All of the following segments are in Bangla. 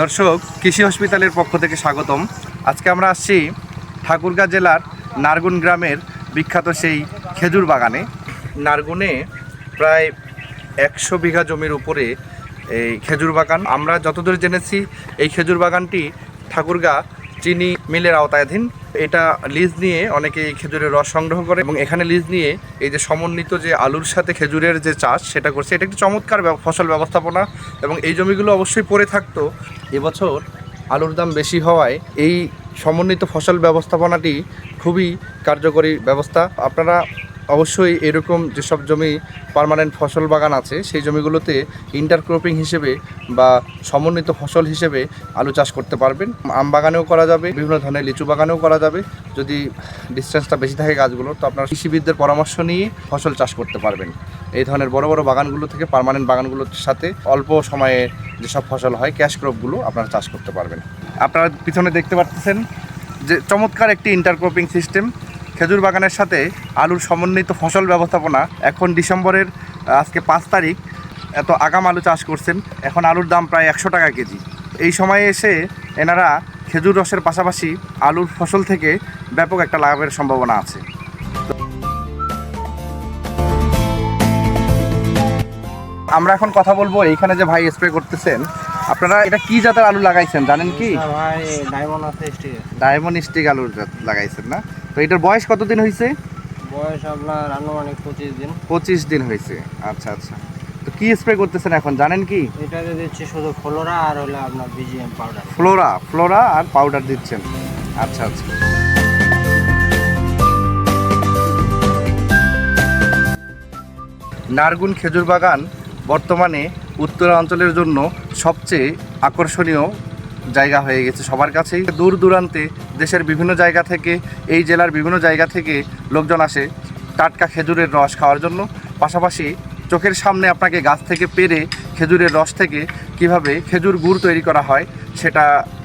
দর্শক, কৃষি হসপিটালের পক্ষ থেকে স্বাগতম। আজকে আমরা আসছি ঠাকুরগাঁ জেলার নারগুন গ্রামের বিখ্যাত সেই খেজুর বাগানে। নারগুনে প্রায় একশো বিঘা জমির উপরে এই খেজুর বাগান। আমরা যতদূর জেনেছি, এই খেজুর বাগানটি ঠাকুরগাঁ চিনি মিলের আওতায়াধীন এটা লিজ নিয়ে অনেকে এই খেজুরের রস সংগ্রহ করে এবং এখানে লিজ নিয়ে এই যে সমন্বিত যে আলুর সাথে খেজুরের যে চাষ সেটা করছে, এটা একটি চমৎকার ফসল ব্যবস্থাপনা এবং এই জমিগুলো অবশ্যই পড়ে থাকতো। এবছর আলুর দাম বেশি হওয়ায় এই সমন্বিত ফসল ব্যবস্থাপনাটি খুবই কার্যকরী ব্যবস্থা। আপনারা অবশ্যই এরকম যেসব জমি পার্মানেন্ট ফসল বাগান আছে, সেই জমিগুলোতে ইন্টারক্রপিং হিসেবে বা সমন্বিত ফসল হিসেবে আলু চাষ করতে পারবেন। আম বাগানেও করা যাবে, বিভিন্ন ধরনের লিচু বাগানেও করা যাবে। যদি ডিস্টেন্সটা বেশি থাকে গাছগুলো তো আপনারা কৃষিবিদদের পরামর্শ নিয়ে ফসল চাষ করতে পারবেন। এই ধরনের বড় বড় বাগানগুলো থেকে পার্মানেন্ট বাগানগুলোর সাথে অল্প সময়ে যেসব ফসল হয় ক্যাশ ক্রপগুলো আপনারা চাষ করতে পারবেন। আপনারা পিছনে দেখতে পাচ্ছেন যে চমৎকার একটি ইন্টারক্রপিং সিস্টেম খেজুর বাগানের সাথে আলুর সমন্বিত ফসল ব্যবস্থাপনা এখন ডিসেম্বরের আজকে পাঁচ তারিখ এত আগাম আলু চাষ করছেন। এখন আলুর দাম প্রায় একশো টাকা কেজি। এই সময়ে এসে এনারা খেজুর রসের পাশাপাশি আলুর ফসল থেকে ব্যাপক একটা লাভের সম্ভাবনা আছে। আমরা এখন কথা বলব এইখানে যে ভাই স্প্রে করতেছেন। আপনারা এটা কি জাতের আলু লাগাইছেন জানেন কি? ডায়মন্ড স্টিক আলুর জাত লাগাইছেন না? তো এটার বয়স কতদিন হয়েছে বয়স আপনার আনুমানিক পঁচিশ দিন। পঁচিশ দিন হয়েছে আচ্ছা আচ্ছা। তো কি স্প্রে করতেছেন এখন জানেন কি? এটাতে দিচ্ছি শুধু ফ্লোরা আর হলো আপনার বিজিএম পাউডার। ফ্লোরা ফ্লোরা আর পাউডার দিচ্ছেন। আচ্ছা আচ্ছা। নারগুন খেজুর বাগান বর্তমানে উত্তরাঞ্চলের জন্য সবচেয়ে আকর্ষণীয় জায়গা হয়ে গেছে সবার কাছেই। দূর দূরান্তে দেশের বিভিন্ন জায়গা থেকে, এই জেলার বিভিন্ন জায়গা থেকে লোকজন আসে টাটকা খেজুরের রস খাওয়ার জন্য। পাশাপাশি চোখের সামনে আপনাকে গাছ থেকে পেরে খেজুরের রস থেকে কীভাবে খেজুর গুড় তৈরি করা হয়, সেটা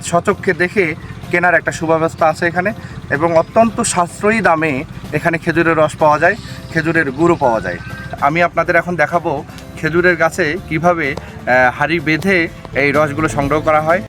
সচক্ষে দেখে কেনার একটা সুব্যবস্থা আছে এখানে এবং অত্যন্ত সাশ্রয়ী দামে এখানে খেজুরের রস পাওয়া যায়, খেজুরের গুঁড়ো পাওয়া যায়। আমি আপনাদের এখন দেখাবো খেজুরের গাছে কীভাবে হাঁড়ি বেঁধে এই রসগুলো সংগ্রহ করা হয়।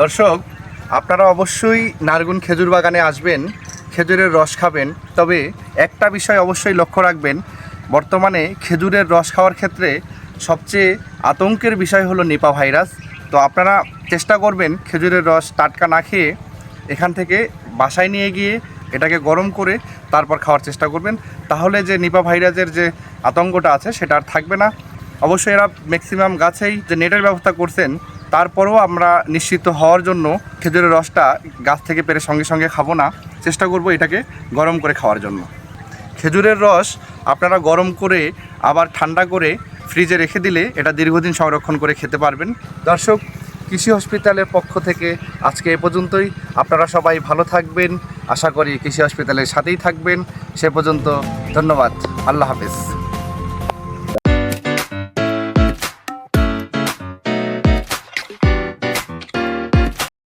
দর্শক, আপনারা অবশ্যই নারগুন খেজুর বাগানে আসবেন, খেজুরের রস খাবেন, তবে একটা বিষয় অবশ্যই লক্ষ্য রাখবেন, বর্তমানে খেজুরের রস খাওয়ার ক্ষেত্রে সবচেয়ে আতঙ্কের বিষয় হলো নিপা ভাইরাস। তো আপনারা চেষ্টা করবেন খেজুরের রস টাটকা না খেয়ে এখান থেকে বাসায় নিয়ে গিয়ে এটাকে গরম করে তারপর খাওয়ার চেষ্টা করবেন। তাহলে যে নিপা ভাইরাসের যে আতঙ্কটা আছে সেটা আর থাকবে না। অবশ্যই এরা ম্যাক্সিমাম গাছেই যে নেটের ব্যবস্থা করছেন তারপরেও আমরা নিশ্চিত হওয়ার জন্য খেজুরের রসটা গাছ থেকে পেরে সঙ্গে সঙ্গে খাব না। চেষ্টা করব এটাকে গরম করে খাওয়ার জন্য। খেজুরের রস আপনারা গরম করে, আবার ঠান্ডা করে ফ্রিজে রেখে দিলে এটা দীর্ঘদিন সংরক্ষণ করে খেতে পারবেন। দর্শক, কৃষি হসপিটালের পক্ষ থেকে আজকে এ পর্যন্তই। আপনারা সবাই ভালো থাকবেন। আশা করি কৃষি হসপিটালের সাথেই থাকবেন। সে পর্যন্ত ধন্যবাদ। আল্লাহ হাফেজ।